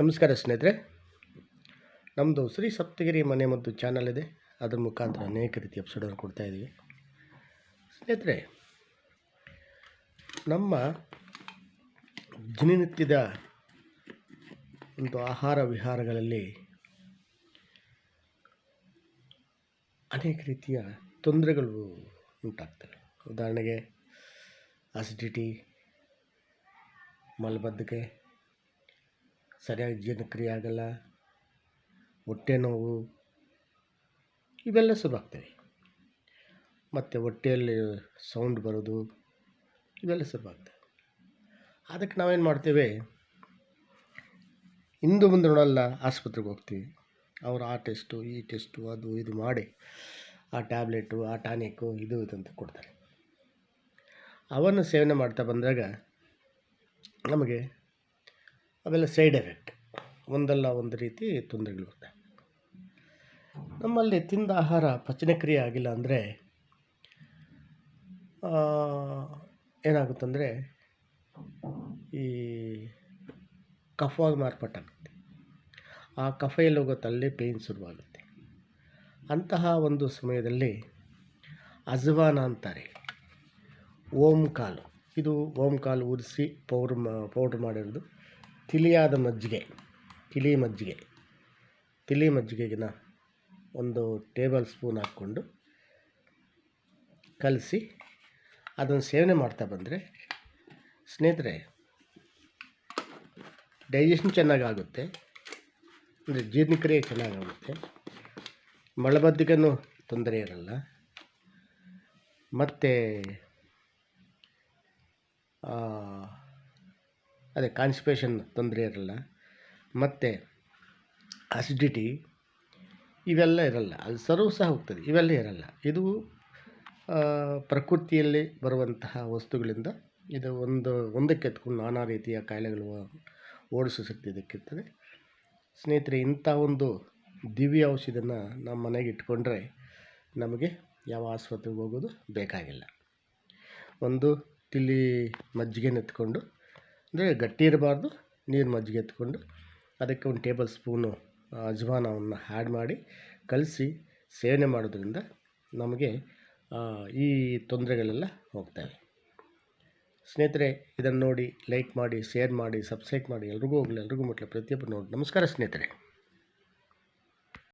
ನಮಸ್ಕಾರ ಸ್ನೇಹಿತರೆ. ನಮ್ಮದು ಶ್ರೀ ಸಪ್ತಗಿರಿ ಮನೆ ಮತ್ತು ಚಾನಲ್ ಇದೆ. ಅದರ ಮುಖಾಂತರ ಅನೇಕ ರೀತಿ ಎಪಿಸೋಡನ್ನು ಕೊಡ್ತಾ ಇದ್ದೀವಿ. ಸ್ನೇಹಿತರೆ, ನಮ್ಮ ದಿನನಿತ್ಯದ ಒಂದು ಆಹಾರ ವಿಹಾರಗಳಲ್ಲಿ ಅನೇಕ ರೀತಿಯ ತೊಂದರೆಗಳು ಉಂಟಾಗ್ತವೆ. ಉದಾಹರಣೆಗೆ ಆಸಿಡಿಟಿ ಮಲಬದ್ಧತೆ ಸರಿಯಾಗಿ ಜೀರ್ಣಕ್ರಿಯೆ ಆಗಲ್ಲ, ಹೊಟ್ಟೆ ನೋವು, ಇವೆಲ್ಲ ಶುರುವಾಗ್ತವೆ ಮತ್ತು ಹೊಟ್ಟೆಯಲ್ಲಿ ಸೌಂಡ್ ಬರೋದು ಇವೆಲ್ಲ ಶುರುವಾಗ್ತವೆ ಅದಕ್ಕೆ ನಾವೇನು ಮಾಡ್ತೇವೆ? ಹಿಂದು ಮುಂದೆ ನೋಡಲ್ಲ, ಆಸ್ಪತ್ರೆಗೆ ಹೋಗ್ತೀವಿ. ಅವರು ಆ ಟೆಸ್ಟು ಈ ಟೆಸ್ಟು ಅದು ಇದು ಮಾಡಿ, ಆ ಟ್ಯಾಬ್ಲೆಟು ಆ ಟಾನಿಕ್ಕು ಇದು ಇದಂತ ಕೊಡ್ತಾರೆ. ಅವನ್ನು ಸೇವನೆ ಮಾಡ್ತಾ ಬಂದಾಗ ನಮಗೆ ಅವೆಲ್ಲ ಸೈಡ್ ಎಫೆಕ್ಟ್. ಒಂದಲ್ಲ ಒಂದು ರೀತಿ ತೊಂದರೆಗಳು ಬರುತ್ತೆ ನಮ್ಮಲ್ಲಿ ತಿಂದ ಆಹಾರ ಪಚನಕ್ರಿಯೆ ಆಗಿಲ್ಲ ಅಂದರೆ ಏನಾಗುತ್ತಂದರೆ ಈ ಕಫವಾಗಿ ಮಾರ್ಪಾಟಾಗುತ್ತೆ ಆ ಕಫ ಎಲ್ಲಿ ಪೇಯ್ನ್ ಶುರುವಾಗುತ್ತೆ. ಅಂತಹ ಒಂದು ಸಮಯದಲ್ಲಿ ಅಜವಾನ ಅಂತಾರೆ. ಓಂ ಕಾಲು. ಇದು ಓಂ ಕಾಲು ಉರಿಸಿ ಪೌಡ್ರ್ ಮಾ, ಪೌಡ್ರ್ ಮಾಡಿರೋದು. ತಿಳಿಯಾದ ಮಜ್ಜಿಗೆ, ತಿಳಿ ಮಜ್ಜಿಗೆ, ತಿಳಿ ಮಜ್ಜಿಗೆಗಿನ ಒಂದು ಟೇಬಲ್ ಸ್ಪೂನ್ ಹಾಕ್ಕೊಂಡು ಕಲಸಿ ಅದನ್ನು ಸೇವನೆ ಮಾಡ್ತಾ ಬಂದರೆ ಸ್ನೇಹಿತರೆ ಡೈಜೆಷನ್ ಚೆನ್ನಾಗಾಗುತ್ತೆ, ಅಂದರೆ ಜೀರ್ಣಕ್ರಿಯೆ ಚೆನ್ನಾಗಾಗುತ್ತೆ ಮಳಬದ್ದಿಗೂ ತೊಂದರೆ ಇರಲ್ಲ. ಮತ್ತು ಅದೇ ಕಾನ್ಸ್ಪೇಷನ್ ತೊಂದರೆ ಇರಲ್ಲ. ಮತ್ತು ಅಸಿಡಿಟಿ ಇವೆಲ್ಲ ಇರಲ್ಲ. ಅದು ಸರ್ವ್ ಸಹ ಹೋಗ್ತದೆ. ಇವೆಲ್ಲ ಇರಲ್ಲ. ಇದು ಪ್ರಕೃತಿಯಲ್ಲಿ ಬರುವಂತಹ ವಸ್ತುಗಳಿಂದ ಇದು ಒಂದು, ಒಂದಕ್ಕೆ ಎತ್ಕೊಂಡು ನಾನಾ ರೀತಿಯ ಕಾಯಿಲೆಗಳು ಓಡಿಸೋ ಶಕ್ತಿ ಇದಕ್ಕಿರ್ತದೆ. ಸ್ನೇಹಿತರೆ, ಇಂಥ ಒಂದು ದಿವ್ಯ ಔಷಧಿನ ನಮ್ಮ ಮನೆಗೆ ಇಟ್ಕೊಂಡ್ರೆ ನಮಗೆ ಯಾವ ಆಸ್ಪತ್ರೆಗೆ ಹೋಗೋದು ಬೇಕಾಗಿಲ್ಲ. ಒಂದು ತಿಳಿ ಮಜ್ಜಿಗೆನ ಎತ್ಕೊಂಡು ಅಂದರೆ ಗಟ್ಟಿ ಇರಬಾರ್ದು, ನೀರು ಮಜ್ಜಿಗೆ ಎತ್ಕೊಂಡು ಅದಕ್ಕೆ ಒಂದು ಟೇಬಲ್ ಸ್ಪೂನು ಅಜ್ವಾನವನ್ನು ಆ್ಯಡ್ ಮಾಡಿ ಕಲಸಿ ಸೇವನೆ ಮಾಡೋದ್ರಿಂದ ನಮಗೆ ಈ ತೊಂದರೆಗಳೆಲ್ಲ ಹೋಗ್ತವೆ. ಸ್ನೇಹಿತರೆ, ಇದನ್ನು ನೋಡಿ ಲೈಕ್ ಮಾಡಿ ಶೇರ್ ಮಾಡಿ ಸಬ್ಸ್ಕ್ರೈಬ್ ಮಾಡಿ, ಎಲ್ರಿಗೂ ಹೋಗಲಿ, ಎಲ್ರಿಗೂ ಮುಟ್ಲಿ, ಪ್ರತಿಯೊಬ್ಬರು ನೋಡಿ. ನಮಸ್ಕಾರ ಸ್ನೇಹಿತರೆ.